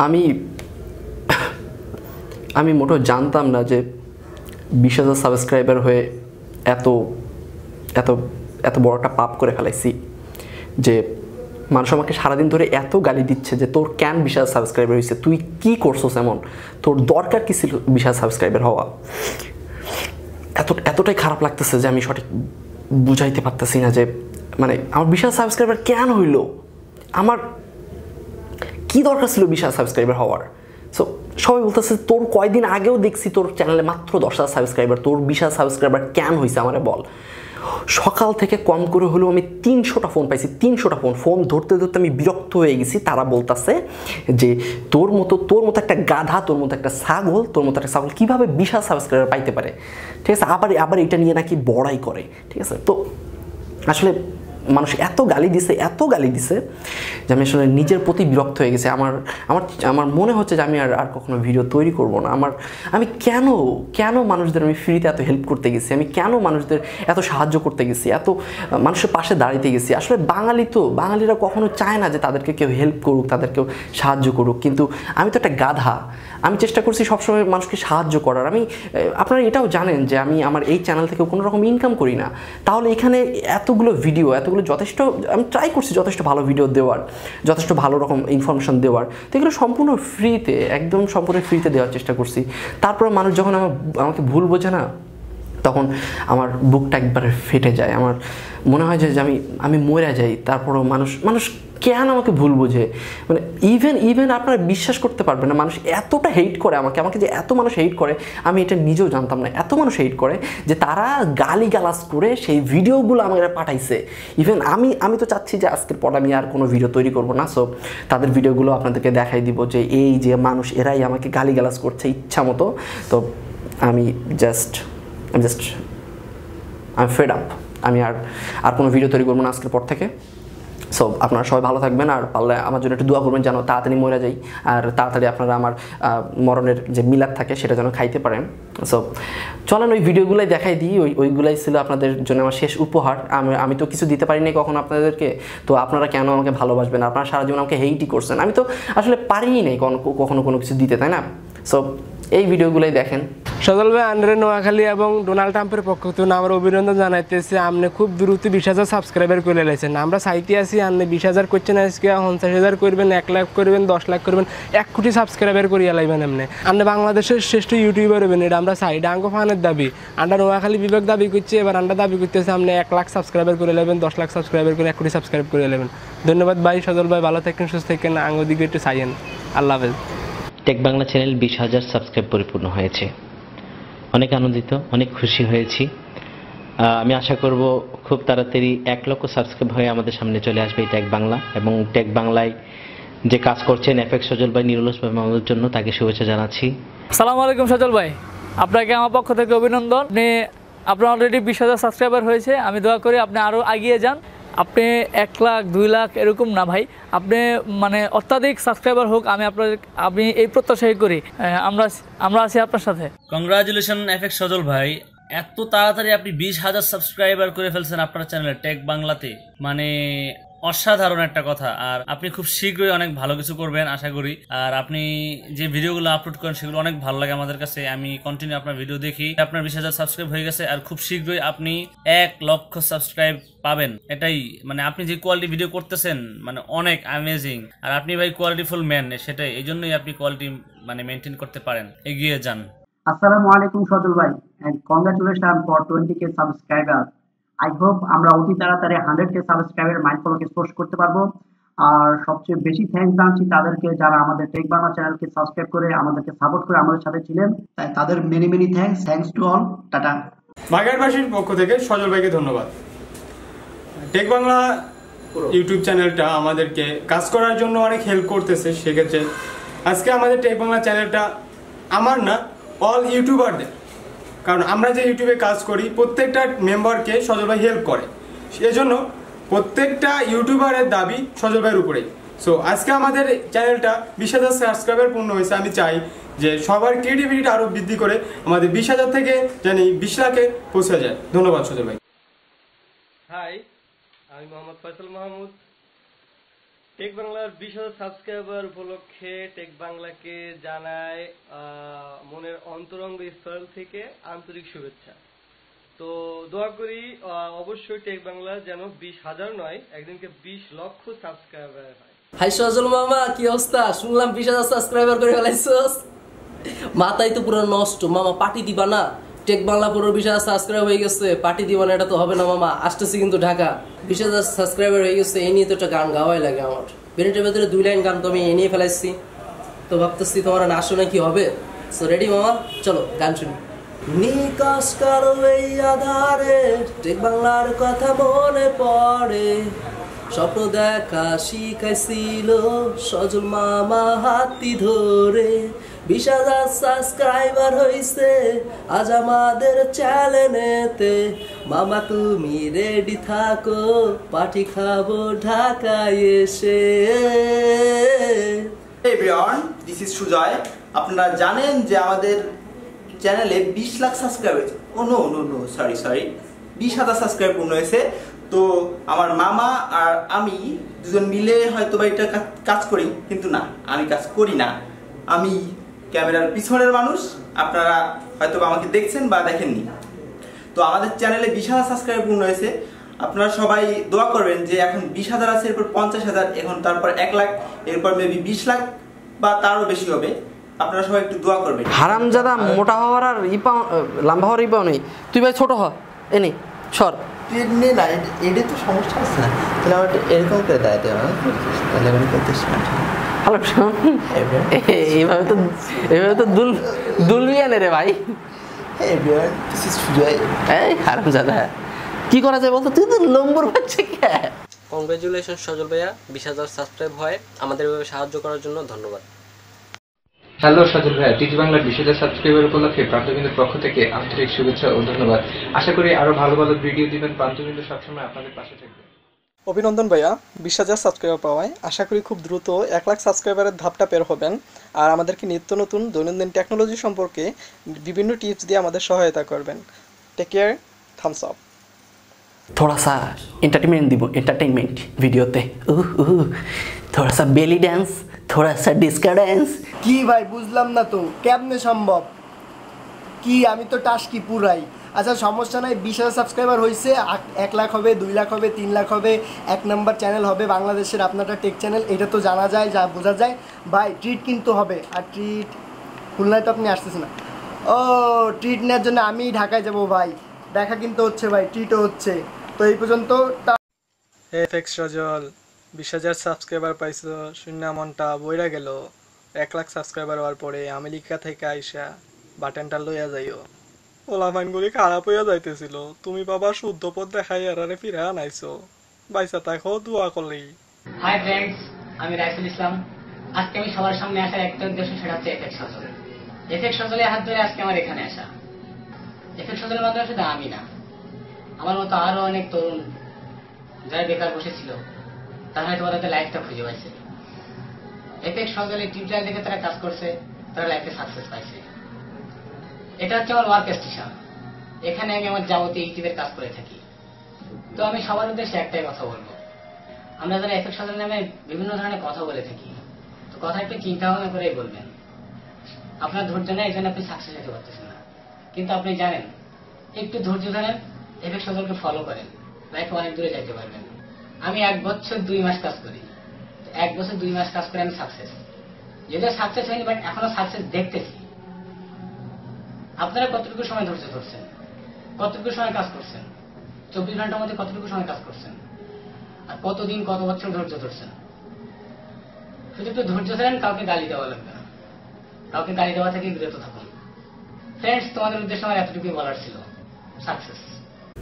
আমি আমি মোটেও জানতাম না যে বিশ হাজার সাবস্ক্রাইবার হয়ে এত এত এত বড় একটা পাপ করে ফেলাইছি যে মানুষ আমাকে সারাদিন ধরে এত গালি দিচ্ছে যে তোর ক্যান বিশ হাজার সাবস্ক্রাইবার হয়েছে? তুই কি করছোস এমন? তোর দরকার কি ছিল বিশ হাজার সাবস্ক্রাইবার হওয়া? এত, এতটাই খারাপ লাগতেছে যে আমি সঠিক বুঝাইতে পারতেছি না যে মানে আমার বিশাল সাবস্ক্রাইবার কেন হইল? আমার কি দরকার ছিল বিশাল সাবস্ক্রাইবার হওয়ার? সো সবাই বলতেছে, তোর কয়দিন আগেও দেখছি তোর চ্যানেলে মাত্র দশ হাজার সাবস্ক্রাইবার তোর বিশাল সাবস্ক্রাইবার কেন হয়েছে আমারে বল। সকাল থেকে কম করে হলেও আমি তিনশোটা ফোন পাইছি, তিনশোটা ফোন ফোন ধরতে ধরতে আমি বিরক্ত হয়ে গেছি। তারা বলতেছে যে, তোর মতো তোর মতো একটা গাধা, তোর মতো একটা ছাগল, তোর মতো একটা ছাগল কীভাবে বিশাল সাবস্ক্রাইবার পাইতে পারে? ঠিক আছে? আবার আবার এটা নিয়ে নাকি বড়াই করে। ঠিক আছে? তো, আসলে মানুষ এত গালি দিছে, এত গালি দিছে যে আমি আসলে নিজের প্রতি বিরক্ত হয়ে গেছে। আমার আমার আমার মনে হচ্ছে যে আমি আর আর কখনো ভিডিও তৈরি করব না। আমার, আমি কেন কেন মানুষদের আমি ফ্রিতে এত হেল্প করতে গেছি? আমি কেন মানুষদের এত সাহায্য করতে গেছি? এত, মানুষের পাশে দাঁড়াইতে গেছি? আসলে বাঙালি তো, বাঙালিরা কখনো চায় না যে তাদেরকে কেউ হেল্প করুক তাদেরকেও সাহায্য করুক। কিন্তু আমি তো একটা গাধা। আমি চেষ্টা করছি সবসময় মানুষকে সাহায্য করার। আমি আপনারা এটাও জানেন যে আমি আমার এই চ্যানেল থেকে কোনো রকম ইনকাম করি না। তাহলে এখানে এতগুলো ভিডিও এতগুলো যথেষ্ট, আমি ট্রাই করছি যথেষ্ট ভালো ভিডিও দেওয়ার, যথেষ্ট ভালো রকম ইনফরমেশন দেওয়ার। তো এগুলো সম্পূর্ণ ফ্রিতে একদম সম্পূর্ণ ফ্রিতে দেওয়ার চেষ্টা করছি। তারপর মানুষ যখন আমার, আমাকে ভুল বোঝে না তখন আমার বুকটা একবারে ফেটে যায়। আমার মনে হয় যে আমি আমি মরে যাই, তারপরও মানুষ মানুষ কেন আমাকে ভুল বোঝে? মানে ইভেন ইভেন আপনারা বিশ্বাস করতে পারবেন না, মানুষ এতটা হেট করে আমাকে আমাকে যে এত মানুষ হেট করে, আমি এটা নিজেও জানতাম না। এত মানুষ হেট করে যে তারা গালি গালাজ করে সেই ভিডিওগুলো আমাকে পাঠাইছে। ইভেন আমি আমি তো চাচ্ছি যে আজকের পর আমি আর কোনো ভিডিও তৈরি করব না সো তাদের ভিডিওগুলো আপনাদেরকে দেখাই দিব যে এই যে মানুষ, এরাই আমাকে গালি গালাজ করছে ইচ্ছা মতো তো আমি জাস্ট জাস্ট আই আমি ফেড আপ আমি আর আর কোনো ভিডিও তৈরি করব না আজকের পর থেকে। সো আপনারা সবাই ভালো থাকবেন, আর পারলে আমার জন্য একটু দোয়া করবেন যেন তাড়াতাড়ি মরে যাই। আর তাড়াতাড়ি আপনারা আমার মরণের যে মিলাদ থাকে সেটা যেন খাইতে পারেন। সো চলেন ওই ভিডিওগুলোই দেখাই দিই। ওই, ওইগুলাই ছিল আপনাদের জন্য আমার শেষ উপহার। আমি আমি তো কিছু দিতে পারিনি কখনো আপনাদেরকে। তো আপনারা কেন আমাকে ভালোবাসবেন? আপনারা সারা জীবন আমাকে হেইটই করছেন। আমি তো আসলে পারিই নেই কখনো কোনো কিছু দিতে, তাই না? সো এই ভিডিওগুলোই দেখেন। সজল ভাই আন্ডারে নোয়াখালী এবং ডোনাল্ড ট্রাম্পের পক্ষ থেকে আমরা অভিনন্দন জানাইতেছি। আপনি খুব দ্রুত বিশ হাজার সাবস্ক্রাইবার করে লেছেন আমরা সাইতে আছি আপনি বিশ হাজার করছেন, আজকে পঞ্চাশ হাজার করবেন, এক লাখ করবেন, দশ লাখ করবেন, এক কোটি সাবস্ক্রাইবার করিয়া লাইবেন আপনি আপনি বাংলাদেশের শ্রেষ্ঠ ইউটিউবার হবেন এটা আমরা চাই ডাঙ্গো ফানের দাবি। আন্ডা নোয়াখালী বিভাগ দাবি করছে, এবার আন্ডার দাবি করতেছে আপনি এক লাখ সাবস্ক্রাইবার করে নেবেন দশ লাখ সাবস্ক্রাইবার করে, এক কোটি সাবস্ক্রাইব করে নেবেন ধন্যবাদ ভাই, সজল ভাই, ভালো থাকেন, সুস্থ থাকেন আঙ্গো দিকে একটু চাইয়েন। আল্লাহ হাফেজ। টেক বাংলা চ্যানেল বিশ হাজার সাবস্ক্রাইব পরিপূর্ণ হয়েছে। অনেক আনন্দিত, অনেক খুশি হয়েছি। আমি আশা করব খুব তাড়াতাড়ি এক লক্ষ সাবস্ক্রাইব হয়ে আমাদের সামনে চলে আসবে টেক বাংলা এবং টেক বাংলায় যে কাজ করছেন এফেক্ট সজল ভাই, নিরলস ভাই মাহমুদের জন্য তাকে শুভেচ্ছা জানাচ্ছি। সালামু আলাইকুম সজল ভাই। আপনাকে আমার পক্ষ থেকে অভিনন্দন। আপনি, আপনার অলরেডি বিশ হাজার সাবস্ক্রাইবার হয়েছে। আমি দোয়া করি আপনি আরও এগিয়ে যান। আপনি এক লাখ, দুই লাখ এরকম না ভাই। আপনি মানে অত্যাধিক সাবস্ক্রাইবার হোক, আমি আপনার আমি এই প্রত্যাশাই করি। আমরা আমরা আছি আপনার সাথে। কংগ্রাচুলেশন এফেক্ট সজল ভাই। এত তাড়াতাড়ি আপনি বিশ হাজার সাবস্ক্রাইবার করে ফেলছেন আপনার চ্যানেলে টেক বাংলাতে। মানে অসাধারণ একটা কথা। আর আপনি খুব শীঘ্রই অনেক ভালো কিছু করবেন, আশা করি। আর আপনি যে ভিডিওগুলো আপলোড করেন, সেগুলো অনেক ভালো লাগে আমাদের কাছে। আমি কন্টিনিউ আপনার ভিডিও দেখি। আপনার বিশ হাজার সাবস্ক্রাইব হয়ে গেছে, আর খুব শীঘ্রই আপনি এক লক্ষ সাবস্ক্রাইব পাবেন। এটাই মানে আপনি যে কোয়ালিটি ভিডিও করতেছেন মানে অনেক অ্যামেজিং আর আপনি ভাই কোয়ালিটিফুল ম্যান সেটাই। এই জন্যই আপনি কোয়ালিটি মানে মেনটেন করতে পারেন। এগিয়ে যান। আসসালামু আলাইকুম সজল ভাই। Congratulation for twenty K subscriber I hope আমরা অতি তাড়াতাড়ি হান্ড্রেড কে সাবস্ক্রাইবার মাইলফলকে স্পর্শ করতে পারব। আর সবচেয়ে বেশি থ্যাংকস জানছি তাদেরকে যারা আমাদের টেক বাংলা চ্যানেলকে সাবস্ক্রাইব করে, আমাদেরকে সাপোর্ট করে আমাদের সাথে ছিলেন। তাই তাদের many many thanks thanks to all tata. বাগেরবাসীর পক্ষ থেকে সজল ভাইকে ধন্যবাদ। টেক বাংলা ইউটিউব চ্যানেলটা আমাদেরকে কাজ করার জন্য অনেক হেল্প করতেছে, সেক্ষেত্রে আজকে আমাদের টেক বাংলা চ্যানেলটা আমার না অল ইউটিউবারদের কারণ আমরা যে ইউটিউবে কাজ করি, প্রত্যেকটা মেম্বারকে সজল ভাই হেল্প করে। সেজন্য প্রত্যেকটা ইউটিউবারের দাবি সজল ভাইয়ের উপরেই। সো আজকে আমাদের চ্যানেলটা বিশ হাজার সাবস্ক্রাইবার পূর্ণ হয়েছে। আমি চাই যে সবার ক্রিয়েটিভিটিটা আরও বৃদ্ধি করে আমাদের বিশ হাজার থেকে জানি বিশ লাখে পৌঁছে যায়। ধন্যবাদ সজল ভাই। হাই আমি মোহাম্মদ ফয়সাল মাহমুদ। টেক বাংলার বিশ সাবস্ক্রাইবার উপলক্ষে টেক বাংলাকে জানায় মনের অন্তরঙ্গ স্থল থেকে আন্তরিক শুভেচ্ছা। তো দোয়া করি অবশ্যই টেক বাংলা যেন বিশ হাজার নয়, একদিনকে বিশ লক্ষ সাবস্ক্রাইবার হয়। হাই সজল মামা, কি অবস্থা? শুনলাম বিশ হাজার সাবস্ক্রাইবার করে মাথায় তো পুরো নষ্ট। মামা পার্টি দিবা না। টেক বাংলা পুরো বিশ হাজার সাবস্ক্রাইব হয়ে গেছে পার্টি দিবা না, এটা তো হবে না মামা, আসতেছি কিন্তু ঢাকা। বিশ হাজার সাবস্ক্রাইবার হয়ে গেছে এই নিয়ে তো একটা গান গাওয়াই লাগে আমার। মিনিটের ভেতরে দুই লাইন গান তো আমি এ ফেলাইছি। তো ভাবতেছি তোমার না আসো কি হবে? সো রেডি মামা? চলো, গান শুনি। নিকাশ কারও এই আধারে টেক বাংলার কথা মনে পড়ে। স্বপ্ন দেখা শিখাইছিল, সজল মামা হাতি ধরে। বিশ হাজার সাবস্ক্রাইবার হইছে। আজ আমাদের চ্যানেলেতে মামা তুমি রেডি থাকো পাটি খাব ঢাকায় এসে। এভরিওয়ান দিস ইজ সুজয় আপনারা জানেন যে আমাদের চ্যানেলে বিশ লাখ সাবস্ক্রাইব হয়েছে। ও no no no sorry sorry বিশ হাজার সাবস্ক্রাইব পূর্ণ হয়েছে। তো আমার মামা আর আমি দুজন মিলে হয়তো বা এটা কাজ করি, কিন্তু না, আমি কাজ করি না। আমি ক্যামেরার পিছনের মানুষ আপনারা হয়তো আমাকে দেখছেন বা দেখেননি। তো আমাদের চ্যানেলে বিশ হাজার সাবস্ক্রাইব পূর্ণ হয়েছে। আপনারা সবাই দোয়া করবেন যে এখন বিশ হাজার আছে এরপর পঞ্চাশ হাজার এখন তারপর এক লাখ এরপর মেবি বিশ লাখ বা তারও বেশি হবে। আপনারা সবাই একটু দোয়া করবেন। হারামজাদা মোটা হওয়ার আর ই পাও লম্বা হওয়ার ই পাও নেই। তুই ভাই ছোট হ এনে সর। নে না এটা তো সমস্যা আছে না? তাহলে আমার এরকম করে দাঁড়াতে হবে তাহলে আমি করতে হ্যালো এইভাবে তো এইভাবে তো দুল দুলবি আনে রে ভাই। এই হারামজাদা। কি করা যায় বলতো? তুই তো নম্বর পাচ্ছে কে? কংগ্রেচুলেশন সজল ভাইয়া। বিশ হাজার সাবস্ক্রাইব হয়। আমাদের এভাবে সাহায্য করার জন্য ধন্যবাদ। হ্যালো সজল ভাইয়া টিচ বাংলার বিশ হাজার সাবস্ক্রাইবার উপলক্ষে প্রান্তবিন্দুর পক্ষ থেকে আন্তরিক শুভেচ্ছা ও ধন্যবাদ। আশা করি আরও ভালো ভালো ভিডিও দিবেন। প্রান্তবিন্দু সবসময় আপনাদের পাশে থাকবে। অভিনন্দন ভাইয়া বিশ হাজার সাবস্ক্রাইবার পাওয়ায় আশা করি খুব দ্রুত এক লাখ সাবস্ক্রাইবারের ধাপটা পের হবেন আর আমাদেরকে নিত্য নতুন দৈনন্দিন টেকনোলজি সম্পর্কে বিভিন্ন টিপস দিয়ে আমাদের সহায়তা করবেন টেক কেয়ার থামস আপ थोड़ा सा एंटरटेनमेंट দিব एंटरटेनमेंट ভিডিওতে উহ উহ थोड़ा सा बेली डांस थोड़ा सा डिस्को डांस কি ভাই বুঝলাম না তো কেমনে সম্ভব কি? আমি তো টাস্কি পুরাই। আচ্ছা সমস্যা নাই, বিশ হাজার সাবস্ক্রাইবার হয়েছে এক লাখ হবে, দুই লাখ হবে, তিন লাখ হবে, এক নাম্বার চ্যানেল হবে বাংলাদেশের আপনারটা টেক চ্যানেল এটা তো জানা যায়, যা বোঝা যায়। ভাই ট্রিট কিন্তু হবে। আর ট্রিট খুলনায় তো আপনি আসতেছেন না। ও ট্রিট নেওয়ার জন্য আমি ঢাকায় যাব ভাই। দেখা কিন্তু হচ্ছে ভাই ট্রিটও হচ্ছে। তো এই পর্যন্ত সজল, বিশ হাজার সাবস্ক্রাইবার পাইছো, শূন্য মনটা বইরা গেল। এক লাখ সাবস্ক্রাইবার হওয়ার পরে আমেরিকা থেকে আইসা বাটনটা লইয়া যাইও। ওলাফাইনগুলি খারাপ হইয়া যাইতেছিল। তুমি বাবা শুদ্ধ পথ দেখাই এরারে ফিরে আনাইছো। বাইসা তাকেও দোয়া করলেই। হাই ফ্রেন্ডস আমি রাইসুল ইসলাম। আজকে আমি সবার সামনে আসার একটা উদ্দেশ্য সেটা হচ্ছে এফেক্ট সজল এফেক্ট সজলের হাত ধরে আজকে আমার এখানে আসা। এফেক্ট সজলের মাধ্যমে শুধু আমি না আমার মতো আরও অনেক তরুণ যারা বেকার বসেছিল তারা হয়তো তাদের লাইফটা খুঁজে পাইছে। এফেক্ট সজলের টিউটোরিয়াল দেখে তারা কাজ করছে তারা লাইফে সাকসেস পাইছে। এটা হচ্ছে আমার ওয়ার্ক স্টেশন এখানে আমি আমার যাবতীয় ইউটিউবের কাজ করে থাকি। তো আমি সবার উদ্দেশ্যে একটাই কথা বলব। আমরা যারা এফেক্ট সাধন নামে বিভিন্ন ধরনের কথা বলে থাকি, তো কথা একটু চিন্তা ভাবনা করেই বলবেন। আপনার ধৈর্য নেই জন্য আপনি সাকসেস হতে পারতেছেন না। কিন্তু আপনি জানেন, একটু ধৈর্য ধরেন এফেক্ট সাধনকে ফলো করেন। লাইফে অনেক দূরে যাইতে পারবেন। আমি এক বছর দুই মাস কাজ করি। এক বছর দুই মাস কাজ করে আমি সাকসেস যদিও সাকসেস হয়নি বাট এখনও সাকসেস দেখতেছি। আপনারা কতটুকু সময় ধৈর্য ধরছেন? কতটুকু সময় কাজ করছেন? চব্বিশ ঘণ্টার মধ্যে কতটুকু সময় কাজ করছেন? আর কতদিন, কত বছর ধৈর্য ধরছেন? শুধু একটু ধৈর্য ধরেন, কাউকে গালি দেওয়া লাগবে না। কাউকে গালি দেওয়া থেকে বিরত থাকুন। ফ্রেন্ডস তোমাদের উদ্দেশ্যে আমার এতটুকুই বলার ছিল। সাকসেস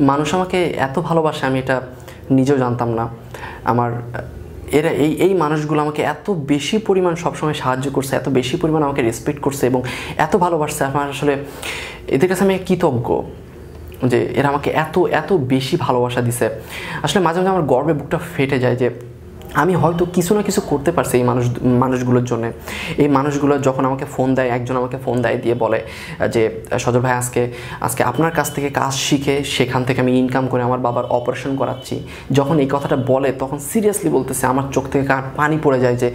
মানুষ আমাকে এত ভালোবাসে, আমি এটা নিজেও জানতাম না। আমার এরা এই এই মানুষগুলো আমাকে এত বেশি পরিমাণ সবসময় সাহায্য করছে, এত বেশি পরিমাণ আমাকে রেসপেক্ট করছে এবং এত ভালোবাসছে। আমার আসলে এদের কাছে আমি কৃতজ্ঞ যে এরা আমাকে এত এত বেশি ভালোবাসা দিছে। আসলে মাঝে মাঝে আমার গর্বে বুকটা ফেটে যায় যে আমি হয়তো কিছু না কিছু করতে পারছি এই মানুষ, মানুষগুলোর জন্য। এই মানুষগুলো যখন আমাকে ফোন দেয়, একজন আমাকে ফোন দেয়, দিয়ে বলে, যে, সজল ভাই, আজকে আজকে আপনার কাছ থেকে কাজ শিখে সেখান থেকে আমি ইনকাম করে আমার বাবার অপারেশন করাচ্ছি। যখন এই কথাটা বলে, তখন সিরিয়াসলি বলতেছে, আমার চোখ থেকে পানি পড়ে যায় যে,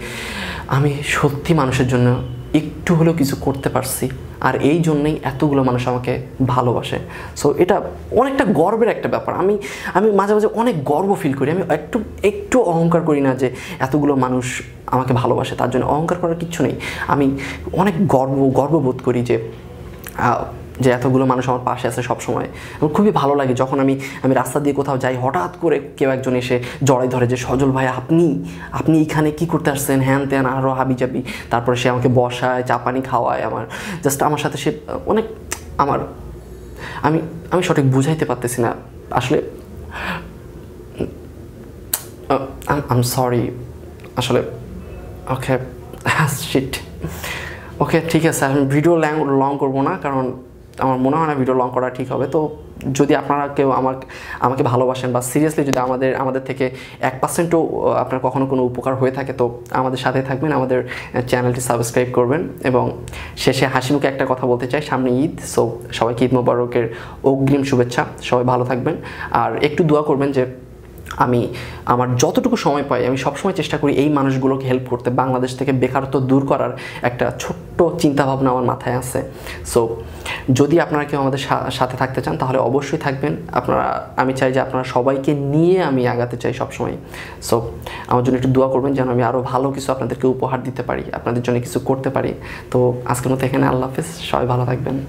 আমি সত্যি মানুষের জন্য একটু হলেও কিছু করতে পারছি, আর এই জন্যই এতগুলো মানুষ আমাকে ভালোবাসে। সো এটা অনেকটা গর্বের একটা ব্যাপার। আমি আমি মাঝে মাঝে অনেক গর্ব ফিল করি। আমি একটু একটু অহংকার করি না যে এতগুলো মানুষ আমাকে ভালোবাসে, তার জন্য অহংকার করার কিচ্ছু নেই। আমি অনেক গর্ব, গর্ববোধ করি যে যে এতগুলো মানুষ আমার পাশে আছে সব সময় আমার খুবই ভালো লাগে যখন আমি আমি রাস্তা দিয়ে কোথাও যাই, হঠাৎ করে কেউ একজন এসে জড়াই ধরে যে, সজল ভাই, আপনি আপনি এখানে কি করতে আসছেন? হ্যান ত্যান আরও হাবি জাবি তারপরে সে আমাকে বসায়, চা, পানি খাওয়ায় আমার। জাস্ট আমার সাথে সে অনেক, আমার, আমি আমি সঠিক বুঝাইতে পারতেছি না। আসলে আম সরি আসলে ওকে শিট ওকে ঠিক আছে, আমি ভিডিও ল্যাং লং করব না, কারণ আমার মনে হয় না ভিডিও লং করা ঠিক হবে। তো যদি আপনারা কেউ আমার, আমাকে ভালোবাসেন বা সিরিয়াসলি যদি আমাদের আমাদের থেকে এক পার্সেন্টও আপনার কখনো কোনো উপকার হয়ে থাকে, তো আমাদের সাথে থাকবেন, আমাদের চ্যানেলটি সাবস্ক্রাইব করবেন এবং শেষে হাসি মুখে একটা কথা বলতে চাই, সামনে ঈদ সো সবাইকে ঈদ মোবারকের অগ্রিম শুভেচ্ছা, সবাই ভালো থাকবেন। আর একটু দোয়া করবেন যে আমি আমার যতটুকু সময় পাই, আমি সবসময় চেষ্টা করি এই মানুষগুলোকে হেল্প করতে। বাংলাদেশ থেকে বেকারত্ব দূর করার একটা ছোট্ট চিন্তাভাবনা আমার মাথায় আছে। সো যদি আপনারা কেউ আমাদের সাথে থাকতে চান, তাহলে অবশ্যই থাকবেন। আপনারা, আমি চাই যে আপনারা সবাইকে নিয়ে আমি আগাতে চাই সবসময়। সো আমার জন্য একটু দোয়া করবেন যেন আমি আরও ভালো কিছু আপনাদেরকে উপহার দিতে পারি, আপনাদের জন্য কিছু করতে পারি। তো, আজকের মতো এখানে, আল্লাহ হাফেজ। সবাই ভালো থাকবেন।